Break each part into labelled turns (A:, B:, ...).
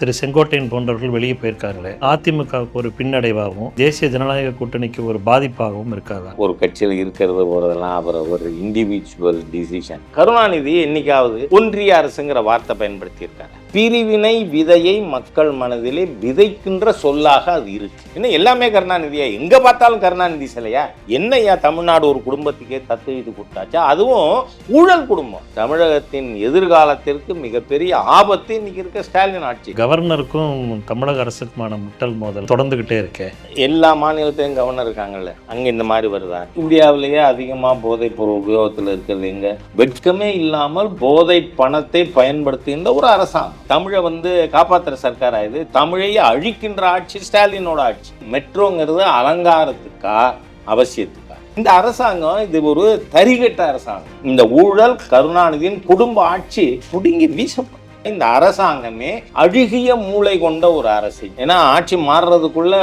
A: திரு செங்கோட்டையன் போன்றவர்கள் வெளியே போயிருக்காங்களே அதிமுகவுக்கு ஒரு பின்னடைவாகவும் தேசிய ஜனநாயக கூட்டணிக்கு ஒரு பாதிப்பாகவும் இருக்காதா?
B: ஒரு கட்சியில் இருக்கிறது போறதெல்லாம் அவர் ஒரு இண்டிவிஜுவல் டிசிஷன் கருணாநிதி என்னைக்காவது ஒன்றிய அரசுங்கிற வார்த்தை பயன்படுத்தியிருக்காங்க. பிரிவினை விதையை மக்கள் மனதிலே விதைக்கின்ற சொல்லாக அது இருக்கு. என்ன எல்லாமே கருணாநிதியா? எங்க பார்த்தாலும் கருணாநிதி சிலையா? என்னையா தமிழ்நாடு ஒரு குடும்பத்துக்கே தத்து இது கொடுத்தாச்சா? அதுவும் ஊழல் குடும்பம். தமிழகத்தின் எதிர்காலத்திற்கு மிகப்பெரிய ஆபத்து இன்னைக்கு இருக்க ஸ்டாலின் ஆட்சி.
A: கவர்னருக்கும் தமிழக அரசுக்குமான முட்டல் மோதல் தொடர்ந்துகிட்டே இருக்கே.
B: எல்லா மாநிலத்தையும் கவர்னர் இருக்காங்கல்ல அங்க இந்த மாதிரி வருதா? இந்தியாவிலேயே அதிகமா போதைப் பொருள் உபயோகத்தில் இருக்கிறது எங்க? வெட்கமே இல்லாமல் போதை பணத்தை பயன்படுத்துகின்ற ஒரு அரசாங்கம். தமிழை வந்து காப்பாற்றுற சர்க்காராக இது தமிழையே அழிக்கின்ற ஆட்சி ஸ்டாலினோட ஆட்சி. மெட்ரோங்கிறது அலங்காரத்துக்கா அவசியத்துக்கா? இந்த அரசாங்கம் இது ஒரு தரிகட்ட அரசாங்கம். இந்த ஊழல் கருணாநிதியின் குடும்ப ஆட்சி புடுங்கி வீசப்படும். இந்த அரசாங்கமே அழுகிய மூளை கொண்ட ஒரு அரசு. ஏன்னா ஆட்சி மாறுறதுக்குள்ள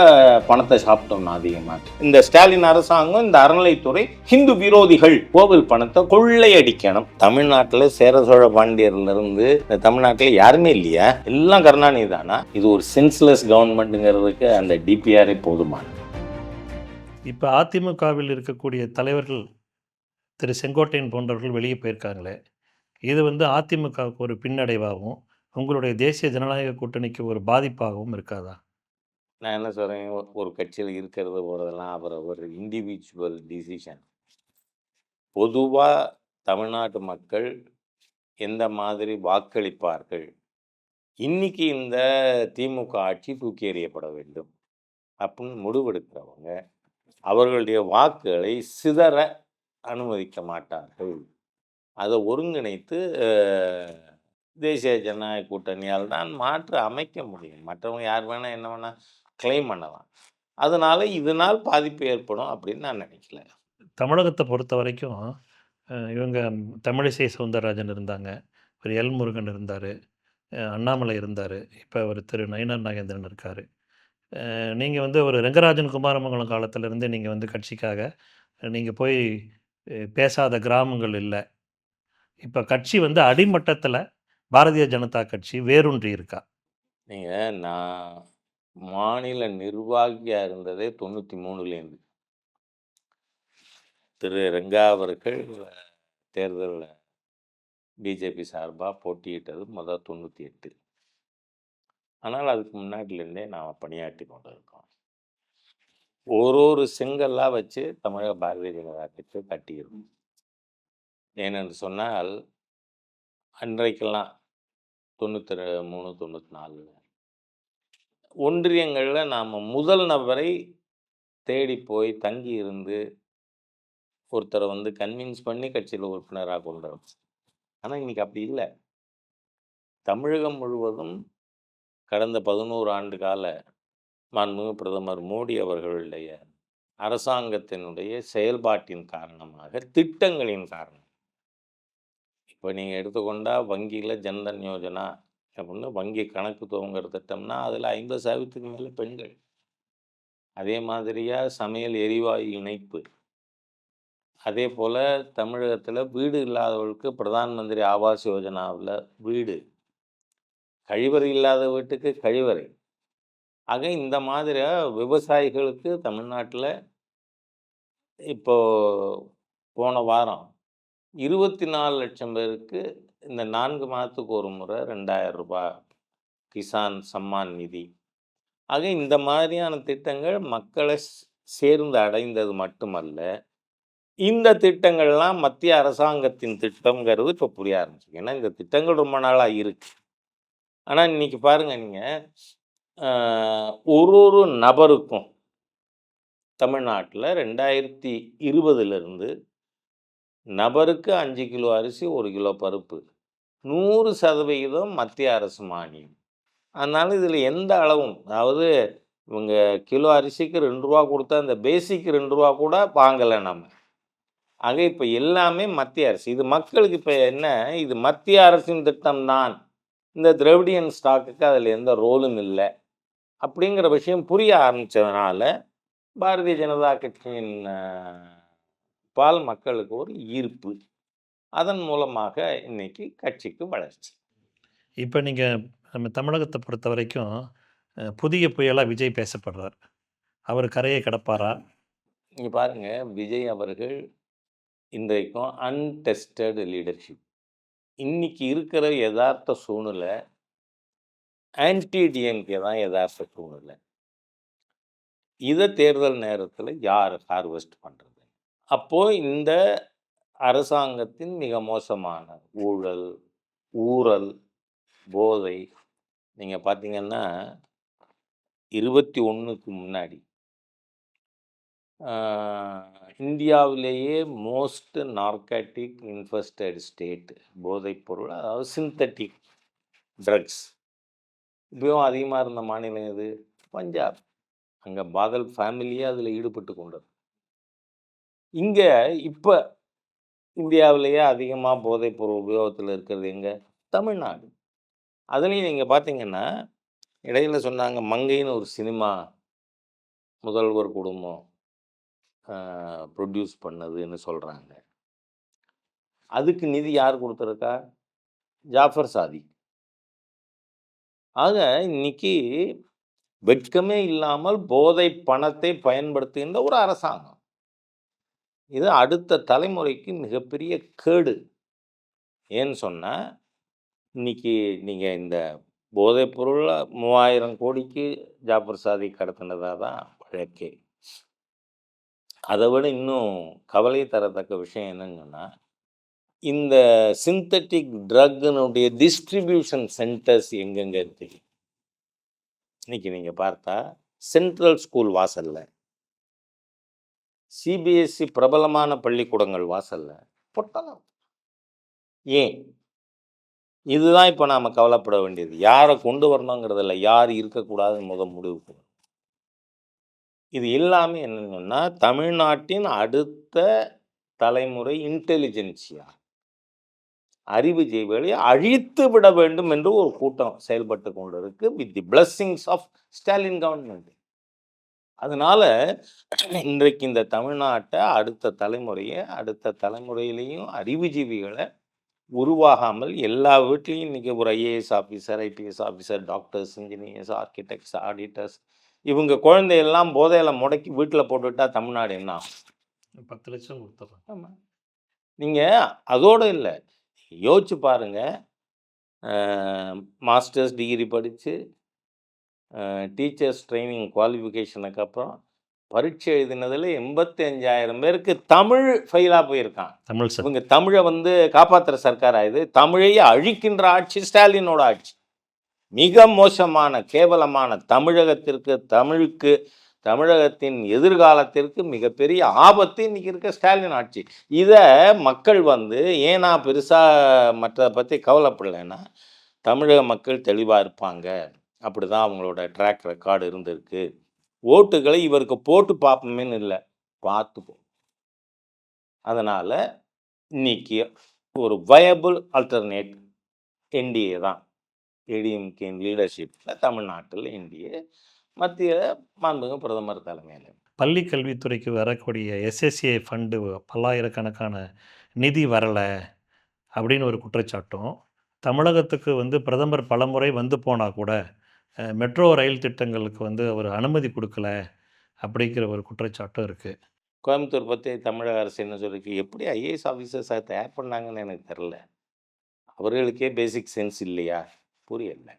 B: பணத்தை சாப்பிட்டோம்னா அதிகமாக இந்த ஸ்டாலின் அரசாங்கம் இந்த அறநிலைத்துறை ஹிந்து விரோதிகள் கோவில் பணத்தை கொள்ளையடிக்கணும். தமிழ்நாட்டில் சேர சோழ பாண்டியர்ல இருந்து இந்த தமிழ்நாட்டில் யாருமே இல்லையா? எல்லாம் கருணாநிதி தானா? இது ஒரு சென்ஸ்லெஸ் கவர்மெண்ட்டுங்கிறதுக்கு அந்த டிபிஆரே போதுமானது.
A: இப்போ அதிமுகவில் இருக்கக்கூடிய தலைவர்கள் திரு செங்கோட்டையன் போன்றவர்கள் வெளியே போயிருக்காங்களே. இது வந்து அதிமுகவுக்கு ஒரு பின்னடைவாகவும் உங்களுடைய தேசிய ஜனநாயக கூட்டணிக்கு ஒரு பாதிப்பாகவும் இருக்காதா?
B: நான் என்ன சொல்கிறேன் ஒரு- கட்சியில் இருக்கிறது போகிறதெல்லாம் அப்புறம் ஒரு இண்டிவிஜுவல் டிசிஷன் பொதுவாக தமிழ்நாட்டு மக்கள் எந்த மாதிரி வாக்களிப்பார்கள்? இன்னைக்கு இந்த திமுக ஆட்சி தூக்கி எறியப்பட வேண்டும். அப்படின்னு முடிவெடுக்கிறவங்க அவர்களுடைய வாக்குகளை சிதற அனுமதிக்க மாட்டார்கள். அதை ஒருங்கிணைத்து தேசிய ஜனநாயக கூட்டணியால் தான் மாற்று அமைக்க முடியும். மற்றவங்க யார் வேணால் என்ன வேணால் கிளைம் பண்ணலாம். அதனால் இதனால் பாதிப்பு ஏற்படும் அப்படின்னு நான் நினைக்கல.
A: தமிழகத்தை பொறுத்த வரைக்கும் இவங்க தமிழிசை சவுந்தரராஜன் இருந்தாங்க ஒரு எல் முருகன் இருந்தார் அண்ணாமலை இருந்தார் இப்போ ஒரு திரு நயினார் நாகேந்திரன் இருக்கார். நீங்கள் வந்து ஒரு ரெங்கராஜன் குமாரமங்கலம் காலத்திலேருந்து நீங்கள் வந்து கட்சிக்காக நீங்கள் போய் பேசாத கிராமங்கள் இல்லை இப்போ கட்சி வந்து அடிமட்டத்தில் பாரதிய ஜனதா கட்சி வேரூன்றி இருக்கா?
B: நீங்கள் நான் மாநில நிர்வாகியாக இருந்ததே தொண்ணூற்றி மூணுலேருந்து திரு ரெங்கா அவர்கள் தேர்தலில் பிஜேபி சார்பாக போட்டியிட்டது முதல் தொண்ணூற்றி எட்டு ஆனால் அதுக்கு முன்னாடிலேருந்தே நாம் பணியாற்றி கொண்டு இருக்கோம் ஒரு ஒரு செங்கல்லாக வச்சு தமிழக பாரதிய ஜனதா கட்சி கட்டியிருக்கோம். ஏனென்று சொன்னால் அன்றைக்கெல்லாம் தொண்ணூற்றி மூணு தொண்ணூற்றி நாலில் ஒன்றியங்களில் நாம் முதல் நபரை தேடி போய் தங்கி இருந்து ஒருத்தரை வந்து கன்வின்ஸ் பண்ணி கட்சியில் உறுப்பினராக கொண்டு வரோம் ஆனால் இன்னைக்கு அப்படி இல்லை. தமிழகம் முழுவதும் கடந்த பதினோரு ஆண்டு கால மாண்புமிகு பிரதமர் மோடி அவர்களுடைய அரசாங்கத்தினுடைய செயல்பாட்டின் காரணமாக திட்டங்களின் காரணம் இப்போ நீங்கள் எடுத்துக்கொண்டால் வங்கியில் ஜன்தன் யோஜனா அப்படின்னு வங்கி கணக்கு துவங்குற திட்டம்னா அதில் ஐம்பது சதவீதத்துக்கு மேலே பெண்கள். அதே மாதிரியாக சமையல் எரிவாயு இணைப்பு. அதே போல் தமிழகத்தில் வீடு இல்லாதவர்களுக்கு பிரதான் மந்திரி ஆவாஸ் யோஜனாவில் வீடு. கழிவறை இல்லாத வீட்டுக்கு கழிவறை. ஆக இந்த மாதிரி விவசாயிகளுக்கு தமிழ்நாட்டில் இப்போது போன வாரம் இருபத்தி நாலு லட்சம் பேருக்கு இந்த நான்கு மாதத்துக்கு ஒரு முறை ரெண்டாயிரம் ரூபாய் கிசான் சம்மான் நிதி. ஆக இந்த மாதிரியான திட்டங்கள் மக்களை சேர்ந்து அடைந்தது மட்டுமல்ல இந்த திட்டங்கள்லாம் மத்திய அரசாங்கத்தின் திட்டங்கிறது இப்போ புரிய ஆரம்பிச்சு ஏன்னா இந்த திட்டங்கள் ரொம்ப நாளாக இருக்கு. ஆனால் இன்னைக்கு பாருங்க நீங்கள் ஒரு ஒரு நபருக்கும் தமிழ்நாட்டில் ரெண்டாயிரத்தி இருபதுலேருந்து நபருக்கு அஞ்சு கிலோ அரிசி ஒரு கிலோ பருப்பு. நூறு சதவிகிதம் மத்திய அரசு மானியம். அதனால் இதில் எந்த அளவும் அதாவது இவங்க கிலோ அரிசிக்கு ரெண்டு ரூபா கொடுத்தா இந்த பேசிக் ரெண்டு ரூபா கூட வாங்கலை நம்ம. ஆக இப்போ எல்லாமே மத்திய அரசு. இது மக்களுக்கு இப்போ என்ன இது மத்திய அரசின் திட்டம் தான். இந்த திரவிடியன் ஸ்டாக்குக்கு அதில் எந்த ரோலும் இல்லை. அப்படிங்கிற விஷயம் புரிய ஆரம்பித்ததுனால பாரதிய ஜனதா கட்சியின் பால் மக்களுக்கு ஒரு ஈர்ப்பு அதன் மூலமாக இன்னைக்கு கட்சிக்கு வளர்ச்சி
A: இப்போ நீங்கள் நம்ம தமிழகத்தை பொறுத்த வரைக்கும் புதிய புயலா விஜய் பேசப்படுறார். அவர் கரையை கடப்பாரா?
B: இங்க பாருங்க, விஜய் அவர்கள் இன்றைக்கும் அன்டெஸ்டட் லீடர்ஷிப். இன்னைக்கு இருக்கிற எதார்த்த சூழ்நிலை ஆன்டி டிஎம்கே தான் எதார்த்த சூழ்நிலை. இத தேர்தல் நேரத்தில யார் ஹார்வெஸ்ட் பண்றது? அப்போ இந்த அரசாங்கத்தின் மிக மோசமான ஊழல், ஊறல், போதை நீங்கள் பார்த்தீங்கன்னா 21க்கு முன்னாடி இந்தியாவிலேயே மோஸ்ட் நார்காட்டிக் இன்ஃபெஸ்டட் ஸ்டேட் போதைப்பொருள் அதாவது சிந்தட்டிக் ட்ரக்ஸ் இப்பயும் அதிகமாக இருந்த மாநிலம் எது? பஞ்சாப். அங்கே பாதல் ஃபேமிலியே அதில் ஈடுபட்டு கொண்டது. இங்கே இப்போ இந்தியாவிலேயே அதிகமாக போதைப்பொருள் உபயோகத்தில் இருக்கிறது எங்கே தமிழ்நாடு. அதுலேயும் நீங்கள் பார்த்தீங்கன்னா, இடையில சொன்னாங்க மங்கைன்னு ஒரு சினிமா முதல்வர் குடும்பம் ப்ரொடியூஸ் பண்ணதுன்னு சொல்கிறாங்க அதுக்கு நிதி யார் கொடுத்துருக்கா ஜாஃபர் சாதி ஆக இன்னைக்கு வெட்கமே இல்லாமல் போதை பணத்தை பயன்படுத்துகின்ற ஒரு அரசாங்கம். இது அடுத்த தலைமுறைக்கு மிகப்பெரிய கேடு. ஏன்னு சொன்னால் இன்னைக்கு நீங்கள் இந்த போதைப் பொருளில் மூவாயிரம் கோடிக்கு ஜாபர் சாதி கடத்தினதா தான் வழக்கே. அதை விட இன்னும் கவலை தரத்தக்க விஷயம் என்னன்னு சொன்னால் இந்த சிந்தட்டிக் ட்ரக்னுடைய டிஸ்ட்ரிபியூஷன் சென்டர்ஸ் எங்கெங்கே இருக்கு? இன்னைக்கு நீங்கள் பார்த்தா சென்ட்ரல் ஸ்கூல் வாசலில் சிபிஎஸ்சி பிரபலமான பள்ளிக்கூடங்கள் வாசல்ல. பொட்டலம். ஏன்? இதுதான் இப்போ நாம கவலைப்பட வேண்டியது. யாரை கொண்டு வரணுங்கிறதில்ல யார் இருக்கக்கூடாதுன்னு மொத முடிவு பண்ணணும். இது இல்லாமல் என்னன்னு தமிழ்நாட்டின் அடுத்த தலைமுறை இன்டெலிஜென்சியா அறிவு ஜீவிகளை அழித்து விட வேண்டும் என்று ஒரு கூட்டம் செயல்பட்டு கொண்டிருக்கு. With the blessings of Stalin government அதனால இன்றைக்கு இந்த தமிழ்நாட்ட அடுத்த தலைமுறைய அடுத்த தலைமுறையிலயும் அறிவுஜீவிகள உருவாகாமல் எல்லா வீட்லயும் இன்னைக்கு ஒரு IAS officer, IPS officer, doctors, engineers, architects, auditors இவங்க குழந்தையெல்லாம் போதையில முடக்கி வீட்ல போட்டுட்டா தமிழ்நாடு என்ன ஆகும்?
A: 10,00,000 குடுத்துர்றாங்க.
B: ஆமா. நீங்க அதோட இல்ல. யோசிச்சு பாருங்க. Uh masters degree uh teachers training குவாலிஃபிகேஷனுக்கு அப்புறம் பரீட்சை எழுதினதுல 85,000 பேருக்கு தமிழ் ஃபெயிலா போயிருக்கான்.
A: தமிழ்
B: இவங்க தமிழ வந்து காப்பாத்துற சர்க்காரா இது? தமிழையே அழிக்கின்ற ஆட்சி ஸ்டாலினோட ஆட்சி. மிக மோசமான, கேவலமான தமிழகத்திற்கு, தமிழுக்கு, தமிழகத்தின் எதிர்காலத்திற்கு மிகப்பெரிய ஆபத்து இன்னைக்கு இருக்க ஸ்டாலின் ஆட்சி. இத மக்கள் வந்து ஏன் நான் பெருசா மற்றத பத்தி கவலைப்படலைன்னா, தமிழக மக்கள் தெளிவா இருப்பாங்க. அப்படிதான் அவங்களோட ட்ராக் ரெக்கார்டு இருந்திருக்கு. ஓட்டுகளை இவருக்கு போட்டு பார்ப்போமேன்னு இல்லை பார்த்துப்போம். அதனால் இன்னைக்கு ஒரு வயபிள் அல்டர்னேட் என்டிஏ தான். ஏடிஎம்கேன் லீடர்ஷிப்பில் தமிழ்நாட்டில் என்டிஏ. மத்திய மாண்புமிகு பிரதமர் தலைமையில்
A: பள்ளி கல்வித்துறைக்கு வரக்கூடிய எஸ்எஸ்ஏ ஃபண்டு பல்லாயிரக்கணக்கான நிதி வரலை அப்படின்னு ஒரு குற்றச்சாட்டும், தமிழகத்துக்கு வந்து பிரதமர் பலமுறை வந்து போனால் கூட, மெட்ரோ ரயில் திட்டங்களுக்கு வந்து அவர் அனுமதி கொடுக்கல அப்படிங்கிற ஒரு குற்றச்சாட்டும் இருக்குது
B: கோயம்புத்தூர் பற்றி தமிழக அரசு என்ன சொல்லிருக்கு? எப்படி ஐஏஎஸ் ஆஃபீஸர்ஸாக தயார் பண்ணாங்கன்னு எனக்கு தெரில அவர்களுக்கே பேசிக் சென்ஸ் இல்லையா? புரியல.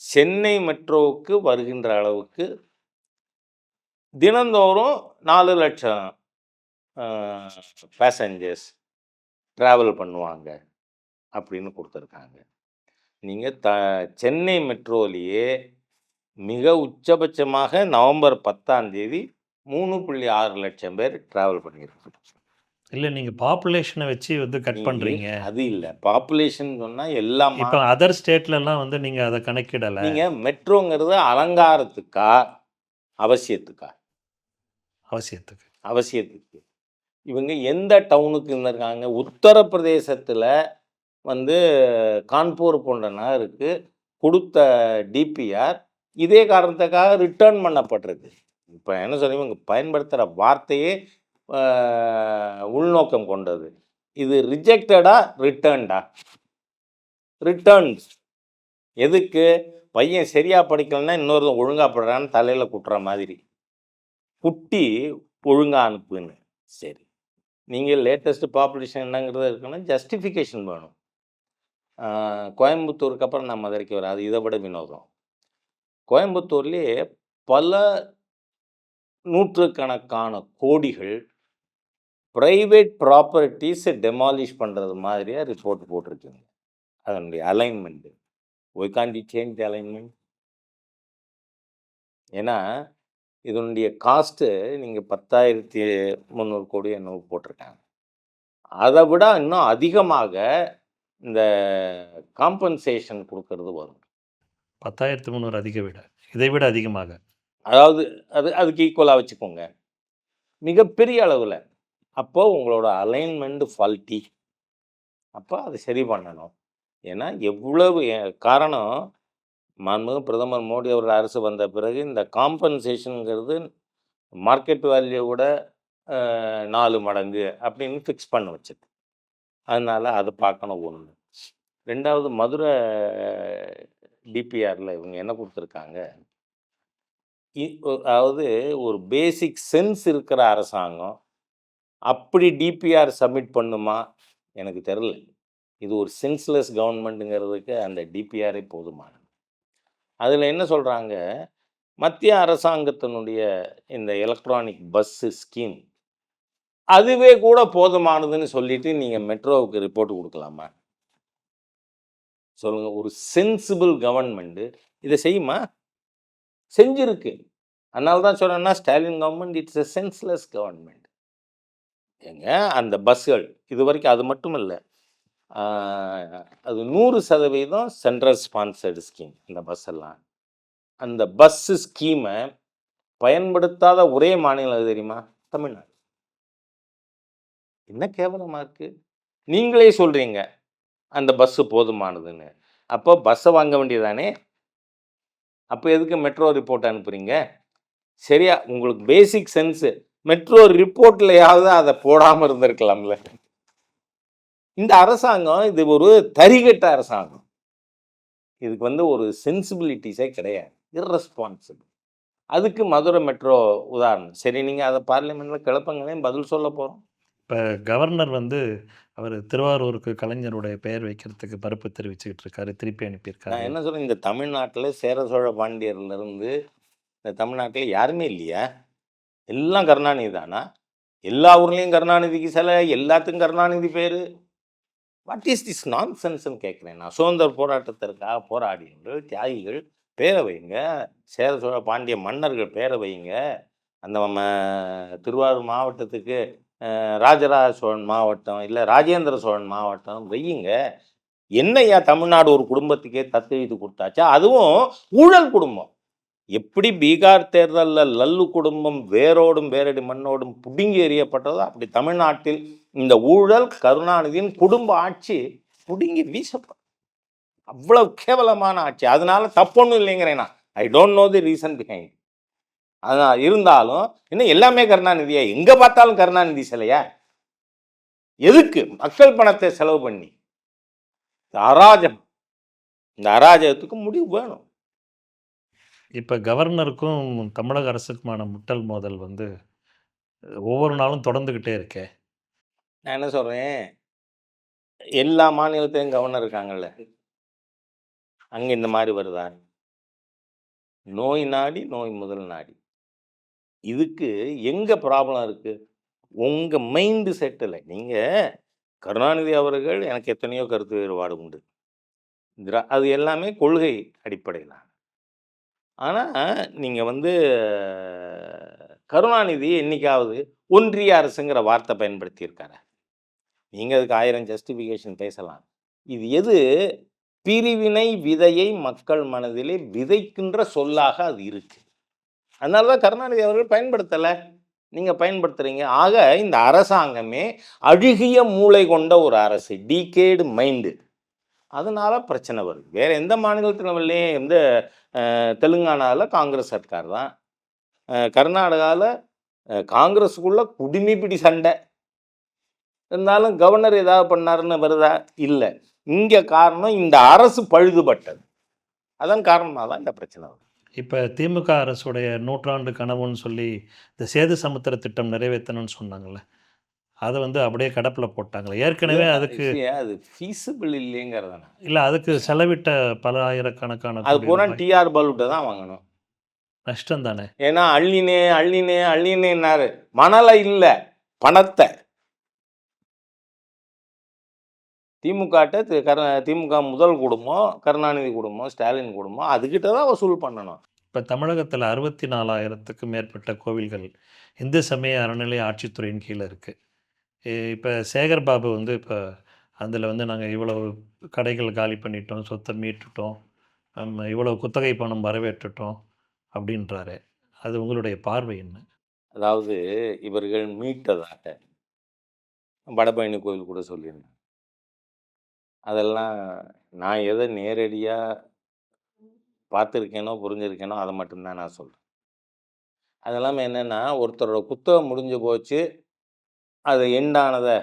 B: சென்னை மெட்ரோவுக்கு வருகின்ற அளவுக்கு தினந்தோறும் நாலு லட்சம் பேசஞ்சர்ஸ் ட்ராவல் பண்ணுவாங்க. அப்படின்னு கொடுத்துருக்காங்க நீங்க த சென்னை மெட்ரோலயே மிக உச்சபட்சமாக நவம்பர் 10ஆம் தேதி 3.6 பேர் டிராவல் பண்ணியிருக்காங்க.
A: இல்ல நீங்க பாப்புலேஷன வச்சு வந்து கட்
B: நீங்க
A: பண்றீங்க.
B: அது இல்ல. பாப்புலேஷன் சொன்னா எல்லா மா
A: இப்ப அதர் ஸ்டேட்லலாம் வந்து நீங்க அத கணக்கிடல.
B: நீங்க மெட்ரோங்கிறது அலங்காரத்துக்கா? அவசியத்துக்கா?
A: அவசியத்துக்கு.
B: அவசியத்துக்கு. இவங்க எந்த டவுனுக்கு இருந்திருக்காங்க? உத்தரப்பிரதேசத்தில வந்து கான்பூர் போன்ற நகருக்கு கொடுத்த டிபிஆர் இதே காரணத்துக்காக ரிட்டர்ன் பண்ணப்பட்டிருக்கு. இப்போ என்ன சொல்றீங்க? இவங்க பயன்படுத்துகிற வார்த்தையே உள்நோக்கம் கொண்டது. இது ரிஜெக்டடா? ரிட்டர்ன்டா? ரிட்டர்ன்ஸ். எதுக்கு பையன் சரியாக படிக்கலைன்னா இன்னொருத்தன் ஒழுங்காக படுறான்னு தலையில் குட்டுற மாதிரி குட்டி ஒழுங்காக அனுப்புன்னு சரி நீங்கள் லேட்டஸ்ட்டு பாப்புலேஷன் என்னங்கிறது இருக்குன்னா ஜஸ்டிஃபிகேஷன் வேணும் கோயம்புத்தூருக்கு அப்புறம் நான் மதுரைக்கு வரேன். அது இதை விட வினோதம். கோயம்புத்தூர்லேயே பல நூற்றுக்கணக்கான கோடிகள் ப்ரைவேட் ப்ராப்பர்ட்டிஸை டெமாலிஷ் பண்ணுறது மாதிரியாக ரிப்போர்ட் போட்டிருக்குங்க. அதனுடைய alignment why can't you change the alignment ஏன்னா இதனுடைய காஸ்ட்டு நீங்கள் பத்தாயிரத்தி முந்நூறு கோடி என்னவோ போட்டிருக்காங்க. அதை விட இன்னும் அதிகமாக இந்த காம்பன்சேஷன் கொடுக்கறது வரும்.
A: பத்தாயிரத்து முந்நூறு அதிக விட இதை விட அதிகமாக.
B: அதாவது அது அதுக்கு ஈக்குவலாக வச்சுக்கோங்க. மிகப்பெரிய அளவில் அப்போ உங்களோட அலைன்மெண்ட் ஃபால்ட்டி அப்போ அதை சரி பண்ணணும். ஏன்னா எவ்வளவு காரணம் மாண்புமிகு பிரதமர் மோடி அவர்கள் அரசு வந்த பிறகு இந்த காம்பன்சேஷனுங்கிறது மார்க்கெட் வேல்யூவோட அஹ், நாலு மடங்கு அப்படின்னு ஃபிக்ஸ் பண்ண வச்சது. அதனால் அதை பார்க்கணும் ஒன்று ரெண்டாவது மதுரை டிபிஆரில் இவங்க என்ன கொடுத்துருக்காங்க? இ- அதாவது ஒரு பேசிக் சென்ஸ் இருக்கிற அரசாங்கம் அப்படி டிபிஆர் சப்மிட் பண்ணுமா? எனக்கு தெரில இது ஒரு சென்ஸ்லெஸ் கவர்மெண்ட்டுங்கிறதுக்கு அந்த டிபிஆரே போதுமானது அதில் என்ன சொல்கிறாங்க மத்திய அரசாங்கத்தினுடைய இந்த எலக்ட்ரானிக் பஸ்ஸு ஸ்கீம் அதுவே கூட போதுமானதுன்னு சொல்லிட்டு நீங்கள் மெட்ரோவுக்கு ரிப்போர்ட் கொடுக்கலாமா? சொல்லுங்க. ஒரு சென்சிபிள் கவர்மெண்ட்டு இதை செய்யுமா? செஞ்சிருக்கு. அதனால தான் சொன்னேன்னா Stalin government it's a senseless government ஏங்க அந்த பஸ்ஸுகள் இது வரைக்கும் அது மட்டும் இல்லை அது நூறு சதவீதம் சென்ட்ரல் ஸ்பான்சர்டு ஸ்கீம் இந்த பஸ் எல்லாம். அந்த பஸ்ஸு ஸ்கீமை பயன்படுத்தாத ஒரே மாநிலம் தெரியுமா? தமிழ்நாடு. என்ன கேவலமாக இருக்குது நீங்களே சொல்கிறீங்க அந்த பஸ்ஸு போதுமானதுன்னு. அப்போ பஸ்ஸை வாங்க வேண்டியதானே அப்போ எதுக்கு மெட்ரோ ரிப்போர்ட் அனுப்புறீங்க? சரியா உங்களுக்கு பேசிக் சென்ஸு. மெட்ரோ ரிப்போர்ட்லையாவது அதை போடாமல் இருந்திருக்கலாம்ல. இந்த அரசாங்கம் இது ஒரு தரிகட்ட அரசாங்கம். இதுக்கு வந்து ஒரு சென்சிபிலிட்டிஸே கிடையாது. இர்ரெஸ்பான்சிபிள் அதுக்கு மதுரை மெட்ரோ உதாரணம். சரி நீங்கள் அதை பார்லிமெண்ட்டில் கிளப்பங்களேன் பதில் சொல்ல போகிறோம்
A: இப்போ கவர்னர் வந்து அவர் திருவாரூருக்கு கலைஞருடைய பெயர் வைக்கிறதுக்கு பருப்பு தெரிவிச்சுக்கிட்டு இருக்காரு திருப்பி
B: நான் என்ன சொல்கிறேன் இந்த தமிழ்நாட்டில் சேர சோழ பாண்டியர்லேருந்து இந்த தமிழ்நாட்டில் யாருமே இல்லையா? எல்லாம் கருணாநிதி தானா? எல்லா ஊர்லேயும் கருணாநிதிக்கு சிலை எல்லாத்துக்கும் கருணாநிதி பேர். வாட் இஸ் திஸ் நான் சென்ஸ்ன்னு கேட்குறேன் நான். சுதந்திர போராட்டத்திற்காக போராடியவர்கள் தியாகிகள் பேரை வைங்க. சேர சோழ பாண்டிய மன்னர்கள் பேரை வைங்க. அந்த நம்ம திருவாரூர் மாவட்டத்துக்கு ராஜராஜ சோழன் மாவட்டம் இல்லை ராஜேந்திர சோழன் மாவட்டம் வையுங்க. என்னையா தமிழ்நாடு ஒரு குடும்பத்துக்கே தத்தெழுத்து கொடுத்தாச்சா? அதுவும் ஊழல் குடும்பம். எப்படி பீகார் தேர்தலில் லல்லு குடும்பம் வேரோடும் வேரடி மண்ணோடும் புடுங்கி எறியப்பட்டதோ அப்படி தமிழ்நாட்டில் இந்த ஊழல் கருணாநிதியின் குடும்ப ஆட்சி புடுங்கி வீசப்படும். அவ்வளவு கேவலமான ஆட்சி. அதனால தப்பொன்னும் இல்லைங்கிறேன் நான். I don't know the reason behind அதான் இருந்தாலும் இன்னும் எல்லாமே கருணாநிதியா? எங்க பார்த்தாலும் கருணாநிதி சிலையா? எதுக்கு? மக்கள் பணத்தை செலவு பண்ணி. இந்த அராஜகம். இந்த அராஜகத்துக்கு முடிவு வேணும்.
A: இப்போ கவர்னருக்கும் தமிழக அரசுக்குமான முட்டல் மோதல் வந்து ஒவ்வொரு நாளும் தொடர்ந்துக்கிட்டே இருக்கே.
B: நான் என்ன சொல்றேன்? எல்லா மாநிலத்திலும் கவர்னர் இருக்காங்கல்ல? அங்க இந்த மாதிரி வருதா? நோய் நாடி நோய் முதல் நாடி. இதுக்கு எங்கே ப்ராப்ளம் இருக்குது உங்கள் மைண்டு செட்டில் நீங்கள் கருணாநிதி அவர்கள் எனக்கு எத்தனையோ கருத்து வேறுபாடு உண்டு. அது எல்லாமே கொள்கை அடிப்படையில். ஆனால் நீங்கள் வந்து கருணாநிதி என்றைக்காவது ஒன்றிய அரசுங்கிற வார்த்தை பயன்படுத்தியிருக்காரு. நீங்கள் அதுக்கு ஆயிரம் ஜஸ்டிஃபிகேஷன் பேசலாம். இது எது? பிரிவினை விதையை மக்கள் மனதிலே விதைக்கின்ற சொல்லாக அது இருக்குது அதனால தான் கருணாநிதி அவர்கள் பயன்படுத்தலை. நீங்கள் பயன்படுத்துகிறீங்க ஆக இந்த அரசாங்கமே அழுகிய மூளை கொண்ட ஒரு அரசு டீகேடு மைண்டு அதனால பிரச்சனை வருது. வேறு எந்த மாநிலத்திலும் இல்லையே எந்த தெலுங்கானாவில் காங்கிரஸ் சர்க்கார் தான். கர்நாடகாவில் காங்கிரஸுக்குள்ள குடிமிப்பிடி சண்டை. இருந்தாலும் கவர்னர் ஏதாவது பண்ணாருன்னு வருதா? இல்லை. இங்கே காரணம் இந்த அரசு பழுதுபட்டது. அதன் காரணமாக தான் இந்த பிரச்சனை வருது.
A: இப்போ திமுக அரசுடைய நூற்றாண்டு கனவுன்னு சொல்லி இந்த சேது சமுத்திர திட்டம் நிறைவேற்றணும்னு சொன்னாங்கல்ல. அதை வந்து அப்படியே கடப்பில் போட்டாங்களே. ஏற்கனவே அதுக்கு
B: அது ஃபீஸிபிள் இல்லைங்கிறதான
A: இல்லை அதுக்கு செலவிட்ட பல ஆயிரக்கணக்கான
B: அது பூரா டிஆர் பலூட்டை தான் வாங்கணும்.
A: நஷ்டம் தானே
B: ஏன்னா அள்ளினே அள்ளினே அள்ளினேன்னாரு. மணலை இல்லை பணத்தை. திமுகட்ட கரு திமுக முதல் குடும்பம் கருணாநிதி குடும்பம் ஸ்டாலின் குடும்பம் அதுகிட்ட தான் வசூல் பண்ணணும்.
A: இப்போ தமிழகத்தில் அறுபத்தி நாலாயிரத்துக்கும் மேற்பட்ட கோவில்கள் இந்து சமய அறநிலை ஆட்சித்துறையின் கீழே இருக்குது இப்போ சேகர் பாபு வந்து இப்போ அதில் வந்து நாங்கள் இவ்வளவு கடைகள் காலி பண்ணிட்டோம் சொத்தை மீட்டுட்டோம் நம்ம இவ்வளவு குத்தகை பணம் வரவேற்றுட்டோம் அப்படின்றாரு. அது உங்களுடைய பார்வை என்ன?
B: அதாவது இவர்கள் மீட்டதாக வடபழனி கோயில் கூட சொல்லியிருந்தேன் அதெல்லாம் நான் எதை நேரடியாக பார்த்துருக்கேனோ புரிஞ்சிருக்கேனோ அதை மட்டும்தான் நான் சொல்கிறேன் அது இல்லாமல் என்னென்னா ஒருத்தரோட குத்தகம் முடிஞ்சு போச்சு. அது எண்டானதை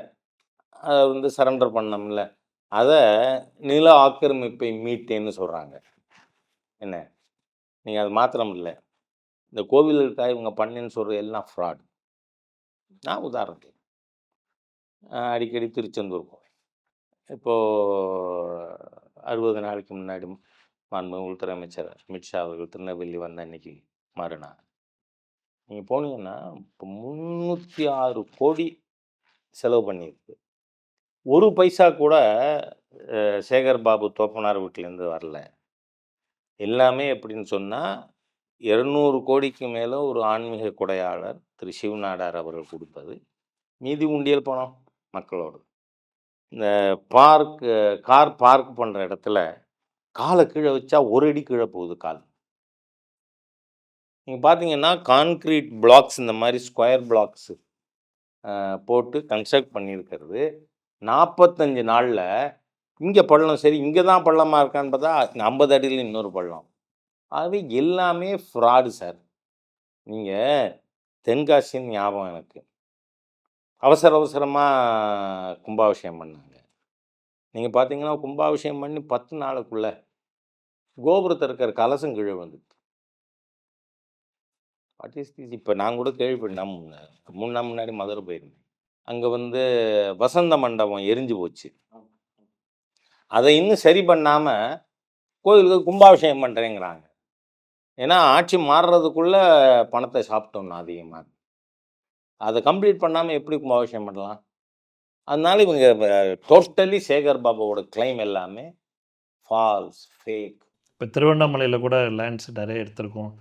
B: அதை வந்து சரண்டர் பண்ணோம்ல. அதை நில ஆக்கிரமிப்பை மீட்டேன்னு சொல்கிறாங்க என்ன? நீங்கள் அது மாத்திரம் இல்லை. இந்த கோவிலுக்காக இவங்க பண்ணேன்னு சொல்கிற எல்லாம் ஃப்ராட் நான் உதாரணத்துக்கு. அடிக்கடி திருச்செந்தூர் போவேன். இப்போது அறுபது நாளைக்கு முன்னாடி மாண்பு உள்துறை அமைச்சர் அமித்ஷா அவர்கள் திருநெல்வேலி வந்த அன்னைக்கு மறுநாள். நீங்கள் போனீங்கன்னா இப்போ முந்நூற்றி ஆறு கோடி செலவு பண்ணியிருக்கு. ஒரு பைசா கூட சேகர் பாபு தோப்பனார் வீட்டிலேருந்து வரல. எல்லாமே எப்படின்னு சொன்னால் இரநூறு கோடிக்கு மேலே ஒரு ஆன்மீக கொடையாளர் திரு. சிவநாடார் அவர்கள் கொடுப்பது. மீதி உண்டியல் பணம் மக்களோடு இந்த பார்க் கார் பார்க் பண்ணுற இடத்துல காலை கீழே வச்சா ஒரு அடி கீழே போகுது கால். நீங்கள் பார்த்தீங்கன்னா கான்க்ரீட் பிளாக்ஸ் இந்த மாதிரி ஸ்கொயர் பிளாக்ஸு போட்டு கன்ஸ்ட்ரக்ட் பண்ணியிருக்கிறது. நாற்பத்தஞ்சு நாளில் இங்கே பள்ளம் சரி இங்கே தான் பள்ளமாக இருக்கான்னு பார்த்தா ஐம்பது அடியில் இன்னொரு பள்ளம். ஆகவே எல்லாமே ஃப்ராடு சார் நீங்கள் தென்காசின்னு ஞாபகம் எனக்கு. அவசர அவசரமாக கும்பாபிஷேகம் பண்ணாங்க நீங்கள் பார்த்தீங்கன்னா கும்பாபிஷேகம் பண்ணி பத்து நாளுக்குள்ள கோபுரத்தில் இருக்கிற கலசம் கீழே வந்துட்டு வாட் இஸ் திஸ் இப்போ நான் கூட கேள்விப்பட்டேன். முன்ன- மூணு நாள் முன்னாடி மதுரை போயிருந்தேன். அங்கே வந்து வசந்த மண்டபம் எரிஞ்சு போச்சு. அதை இன்னும் சரி பண்ணாமல் கோயிலுக்கு கும்பாபிஷேகம் பண்ணுறேங்கிறாங்க ஏன்னா ஆட்சி மாறுறதுக்குள்ள பணத்தை சாப்பிட்டோம்னா அதிகமாக அதை கம்ப்ளீட் பண்ணாமல் எப்படி கும்பாபிஷேகம் பண்ணலாம்? அதனால இவங்க டோட்டலி சேகர் பாபாவோட கிளைம் எல்லாமே ஃபால்ஸ் ஃபேக்
A: இப்போ திருவண்ணாமலையில் கூட லேண்ட்ஸ் நிறைய எடுத்திருக்கோம்.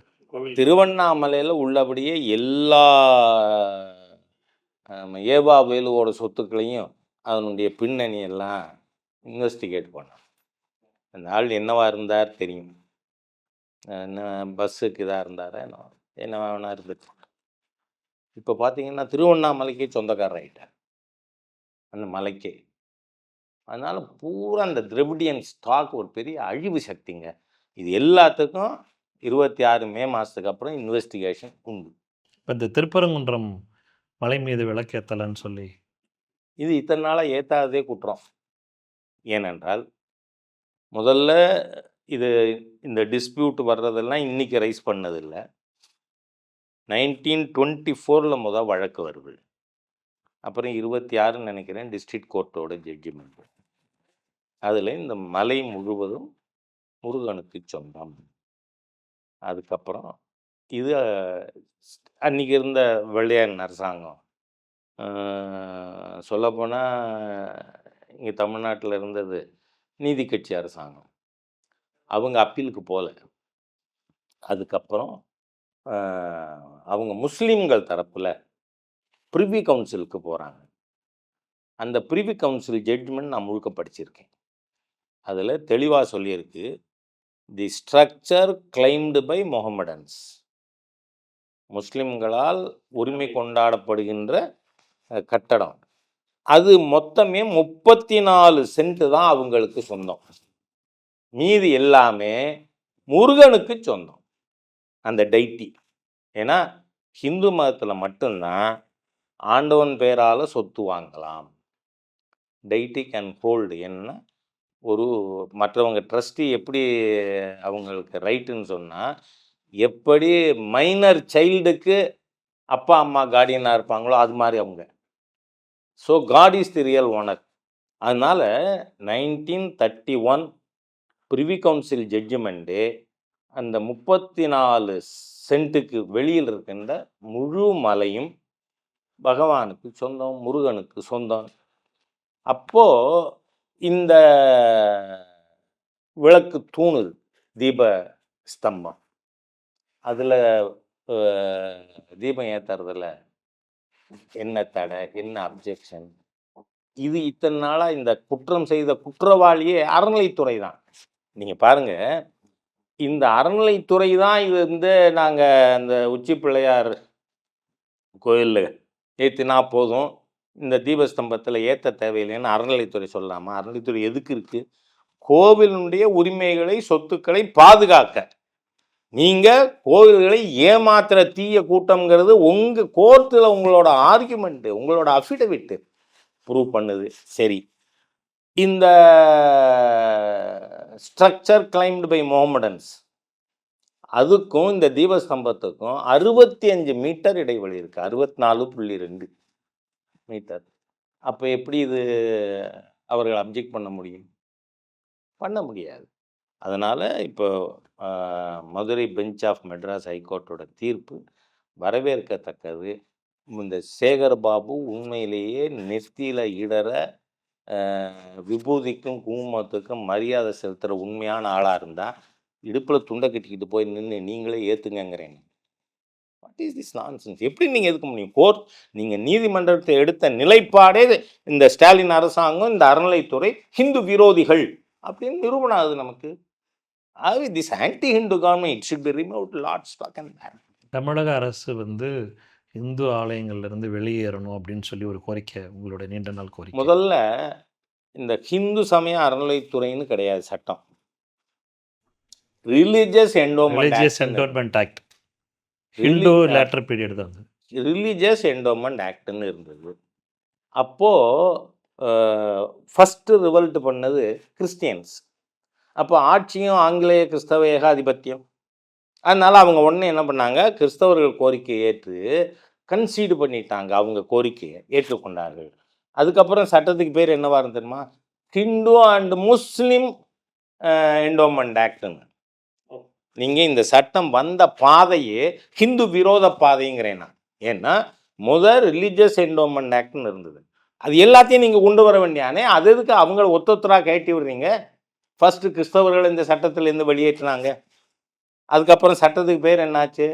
B: திருவண்ணாமலையில் உள்ளபடியே எல்லா ஏவா வேலுவோட சொத்துக்களையும் அதனுடைய பின்னணி எல்லாம் இன்வெஸ்டிகேட் பண்ணோம் அந்த ஆள் என்னவா இருந்தார் தெரியும். என்ன பஸ்ஸுக்கு இதாக இருந்தாரா என்ன என்ன வேணா இருந்துட்டு இப்போ பார்த்தீங்கன்னா திருவண்ணாமலைக்கே சொந்தக்காரர் ஆயிட்டார். அந்த மலைக்கே. அதனால பூரா அந்த திரவிடியன் ஸ்டாக் ஒரு பெரிய அழிவு சக்திங்க. இது எல்லாத்துக்கும் இருபத்தி ஆறு மே மாதத்துக்கு அப்புறம் இன்வெஸ்டிகேஷன் உண்டு.
A: இப்போ இந்த திருப்பரங்குன்றம் மலை மீது விளக்கேத்தலைன்னு சொல்லி.
B: இது இத்தனை நாளாக ஏற்றாததே குற்றம். ஏனென்றால் முதல்ல இது இந்த டிஸ்பியூட் வர்றதெல்லாம் இன்னைக்கு ரைஸ் பண்ணதில்லை. நைன்டீன் டுவெண்ட்டி ஃபோரில் முத வழக்கு வருது. அப்புறம் இருபத்தி ஆறுன்னு நினைக்கிறேன் டிஸ்ட்ரிக்ட் கோர்ட்டோட ஜட்ஜ்மெண்ட் அதில் இந்த மலை முழுவதும் முருகனுக்கு சொந்தம். அதுக்கப்புறம் இது அன்னைக்கு இருந்த வெள்ளையன் அரசாங்கம். சொல்லப்போனால் இங்கே தமிழ்நாட்டில் இருந்தது நீதி கட்சி அரசாங்கம். அவங்க அப்பீலுக்கு போகல அதுக்கப்புறம் அவங்க முஸ்லீம்கள் தரப்பில் ப்ரிவி கவுன்சிலுக்கு போகிறாங்க அந்த ப்ரிவி கவுன்சில் ஜட்ஜ்மெண்ட் நான் முழுக்க படிச்சிருக்கேன். அதில் தெளிவாக சொல்லியிருக்கு. The structure claimed by Mohammedans முஸ்லிம்களால் உரிமை கொண்டாடப்படுகின்ற கட்டடம். அது மொத்தமே முப்பத்தி நாலு சென்ட் தான் அவங்களுக்கு சொந்தம். மீதி எல்லாமே முருகனுக்கு சொந்தம். அந்த டைட்டி ஏன்னா ஹிந்து மதத்தில் மட்டும்தான் ஆண்டவன் பேரால் சொத்து வாங்கலாம். டைட்டி கேன் ஹோல்டு என்ன? ஒரு மற்றவங்க ட்ரஸ்டி எப்படி அவங்களுக்கு ரைட்டுன்னு சொன்னால் எப்படி மைனர் சைல்டுக்கு அப்பா அம்மா கார்டியனாக இருப்பாங்களோ அது மாதிரி அவங்க. So God is the real owner அதனால் nineteen thirty one privy council judgement அந்த முப்பத்தி நாலு சென்ட்டுக்கு வெளியில் இருக்கின்ற முழு மலையும் பகவானுக்கு சொந்தம் முருகனுக்கு சொந்தம். அப்போது இந்த விளக்கு தூணு தீப ஸ்தம்பம். அதில் தீபம் ஏற்றுறதுல என்ன தடை என்ன அப்ஜெக்ஷன் இது இத்தனை நாளாக இந்த குற்றம் செய்த குற்றவாளியே அறநிலைத்துறை தான். நீங்கள் பாருங்க இந்த அறநிலைத்துறை தான் இது வந்து நாங்கள் அந்த உச்சி பிள்ளையார் கோயிலில் ஏற்றினா போதும். இந்த தீபஸ்தம்பத்தில் ஏற்ற தேவையில்லைன்னு அறநிலைத்துறை சொல்லாமல் அறநிலைத்துறை எதுக்கு இருக்குது கோவிலுடைய உரிமைகளை சொத்துக்களை பாதுகாக்க. நீங்கள் கோவில்களை ஏமாத்துற தீய கூட்டம்ங்கிறது உங்கள் கோர்ட்டில் உங்களோட ஆர்குமெண்ட்டு உங்களோட அஃபிடவிட்டு ப்ரூவ் பண்ணுது. சரி. இந்த ஸ்ட்ரக்சர் கிளைம்டு பை மொஹமடன்ஸ் அதுக்கும் இந்த தீபஸ்தம்பத்துக்கும் அறுபத்தி அஞ்சு மீட்டர் இடைவெளி இருக்குது அறுபத்தி நாலு புள்ளி ரெண்டு மீட்டர். அப்போ எப்படி இது அவர்கள் அப்ஜெக்ட் பண்ண முடியும்? பண்ண முடியாது. அதனால் இப்போ மதுரை பெஞ்ச் ஆஃப் மெட்ராஸ் ஹைகோர்ட்டோட தீர்ப்பு வரவேற்கத்தக்கது. இந்த சேகர் பாபு உண்மையிலேயே நெத்தியில் இடற விபூதிக்கும் குங்குமத்துக்கும் மரியாதை செலுத்துகிற உண்மையான ஆளாக இருந்தால் இடுப்பில் துண்டை கட்டிக்கிட்டு போய் நின்று நீங்களே ஏற்றுங்கங்கிறேன் வாட் இஸ் திஸ் நான்சென்ஸ் எப்படி நீங்கள் எதுக்க முடியும்? கோர்ட் நீங்கள் நீதிமன்றத்தை எடுத்த நிலைப்பாடே இந்த ஸ்டாலின் அரசாங்கம் இந்த அறநிலைத்துறை ஹிந்து விரோதிகள் அப்படின்னு நிரூபணம் ஆகுது நமக்கு. ஆகவே this anti Hindu government it should be remove lock stock and ban
A: தமிழக அரசு வந்து இந்து ஆலயங்கள்ல இருந்து வெளியேறணும் அப்படின்னு சொல்லி ஒரு கோரிக்கை உங்களோட நீண்ட நாள் கோரிக்கை.
B: முதல்ல இந்த ஹிந்து சமய அறநிலைத்துறைன்னு கிடையாது சட்டம். Religious
A: religious
B: endowment
A: act Hindu later period தான்
B: ரிலீஜியஸ் என்டோமெண்ட் ஆக்ட்னு இருந்தது. அப்போது ஃபஸ்ட்டு ரிவல்ட் பண்ணது கிறிஸ்டியன்ஸ் அப்போ ஆட்சியும் ஆங்கிலேய கிறிஸ்தவ ஏகாதிபத்தியம். அதனால் அவங்க உடனே என்ன பண்ணாங்க? கிறிஸ்தவர்கள் கோரிக்கையை ஏற்று கன்சீடு பண்ணிட்டாங்க அவங்க கோரிக்கையை ஏற்றுக்கொண்டார்கள். அதுக்கப்புறம் சட்டத்துக்கு பேர் என்னவா இருந்து தெரியுமா ஹிந்து அண்ட் முஸ்லீம் என்டோமெண்ட் ஆக்ட்னு நீங்கள் இந்த சட்டம் வந்த பாதையே ஹிந்து விரோத பாதைங்கிறேன் நான். ஏன்னா முதல் ரிலீஜியஸ் என்டோமெண்ட் ஆக்ட்னு இருந்தது. அது எல்லாத்தையும் நீங்கள் கொண்டு வர வேண்டியானே அது எதுக்கு? அவங்கள ஒத்தொத்தராக கட்டி விடுறீங்க. ஃபஸ்ட்டு கிறிஸ்தவர்கள் இந்த சட்டத்திலேருந்து வெளியேற்றினாங்க. அதுக்கப்புறம் சட்டத்துக்கு பேர் என்னாச்சு?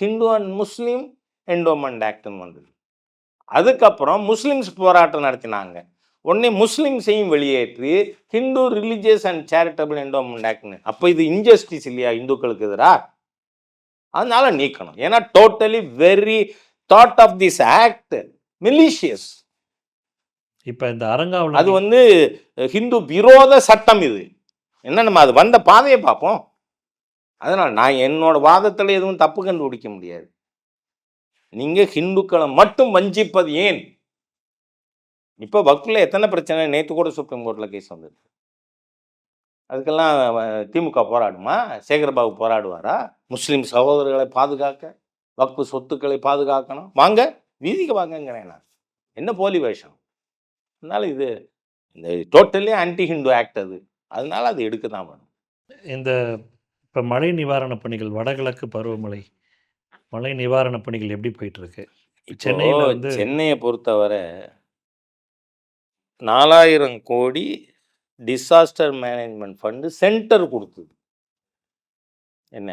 B: ஹிந்து அண்ட் முஸ்லீம் என்டோமெண்ட் ஆக்ட்னு வந்தது. அதுக்கப்புறம் முஸ்லீம்ஸ் போராட்டம் நடத்தினாங்க. உடனே முஸ்லிம்ஸையும் வெளியேற்றி Hindu religious and charitable endowment ஆக்ட்னு அப்போ இது இன்ஜஸ்டிஸ் இல்லையா? இந்துக்களுக்கு எதிராக அதனால நீக்கணும். ஏன்னா totally very thought of this act malicious
A: இப்போ இந்த அரங்காவில்
B: அது வந்து ஹிந்து விரோத சட்டம் இது. என்ன நம்ம அது வந்த பாதையை பார்ப்போம். அதனால் நான் என்னோட வாதத்தில் எதுவும் தப்பு கண்டுபிடிக்க முடியாது. நீங்கள் ஹிந்துக்களை மட்டும் வஞ்சிப்பது ஏன்? இப்போ வக்குல எத்தனை பிரச்சனை? நேற்று கூட சுப்ரீம் கோர்ட்டில் கேஸ் வந்தது. அதுக்கெல்லாம் திமுக போராடுமா? சேகர்பாபு போராடுவாரா? முஸ்லீம் சகோதரர்களை பாதுகாக்க வக்பு சொத்துக்களை பாதுகாக்கணும். வாங்க வீதிக்கு வாங்கங்கிறேன் நான். என்ன போலி வேஷம்? அதனால இது இந்த டோட்டலி ஆன்டி ஹிந்து ஆக்ட் அது. அதனால அது எடுக்க தான் வேணும்.
A: இந்த இப்போ மழை நிவாரண பணிகள் வடகிழக்கு பருவமழை மழை நிவாரண பணிகள் எப்படி போயிட்டு இருக்கு?
B: இப்போ
A: சென்னையில வந்து
B: சென்னையை பொறுத்தவரை நாலாயிரம் கோடி டிசாஸ்டர் மேனேஜ்மெண்ட் ஃபண்டு சென்டர் கொடுத்தது. என்ன?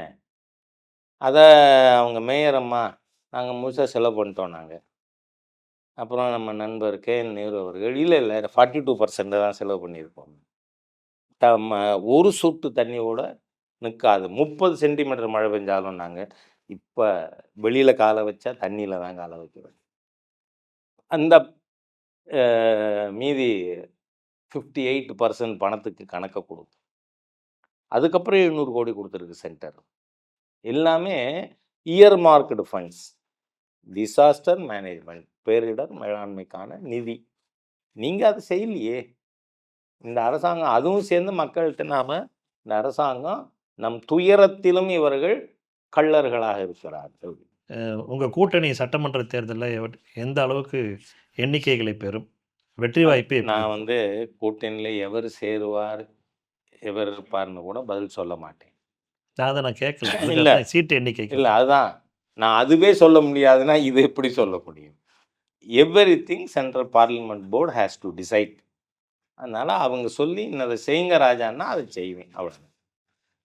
B: அதை அவங்க மேயர் அம்மா நாங்கள் முழுசாக செலவு பண்ணிட்டோம் நாங்கள் அப்புறம் நம்ம நண்பர் கே என் நேரு அவர்கள் இல்லை இல்லை ஃபார்ட்டி டூ தான் செலவு பண்ணியிருக்கோம் த- ம- ஒரு சொட்டு தண்ணியோட நிற்காது முப்பது சென்டிமீட்டர் மழை பெஞ்சாலும் நாங்கள் இப்போ வெளியில் காலை வச்சா தண்ணியில் தான் காலை வைக்கிறோம். அந்த மீதி ஃபிஃப்டி எயிட் பர்சன்ட் பணத்துக்கு கணக்கை கொடுக்கும். அதுக்கப்புறம் எழுநூறு கோடி கொடுத்துருக்கு சென்டர் எல்லாமே earmarked funds disaster management பேரிடர் மேலாண்மைக்கான நிதி. நீங்கள் அதை செய்யலையே. இந்த அரசாங்கம் அதுவும் சேர்ந்து மக்கள்கிட்ட நாம் இந்த அரசாங்கம் நம் துயரத்திலும் இவர்கள் கள்ளர்களாக இருக்கிறார்கள்.
A: உங்கள் கூட்டணி சட்டமன்ற தேர்தலில் எந்த அளவுக்கு எண்ணிக்கைகளை பெறும்? வெற்றி வாய்ப்பு?
B: நான் வந்து கூட்டணியில் எவர் சேருவார் எவர் இருப்பார்னு கூட பதில் சொல்ல மாட்டேன்.
A: நான் அதை நான் கேட்கல
B: இல்ல.
A: சீட்டு எண்ணிக்கைக்கு
B: இல்லை அதுதான். நான் அதுவே சொல்ல முடியாதுன்னா இது எப்படி சொல்ல முடியும்? Everything central parliament board has to decide அதனால் அவங்க சொல்லி இன்னதை செய்யுங்க ராஜான்னா அதை செய்வேன். அவ்வளோ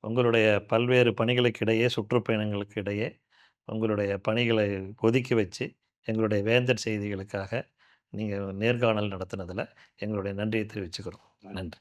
A: உங்களுடைய பல்வேறு பணிகளுக்கு இடையே சுற்றுப்பயணங்களுக்கு இடையே உங்களுடைய பணிகளை ஒதுக்கி வச்சு எங்களுடைய வேந்தர் செய்திகளுக்காக நீங்கள் நேர்காணல் நடத்தினதில் எங்களுடைய நன்றியை தெரிவிச்சுக்கிறோம். நன்றி.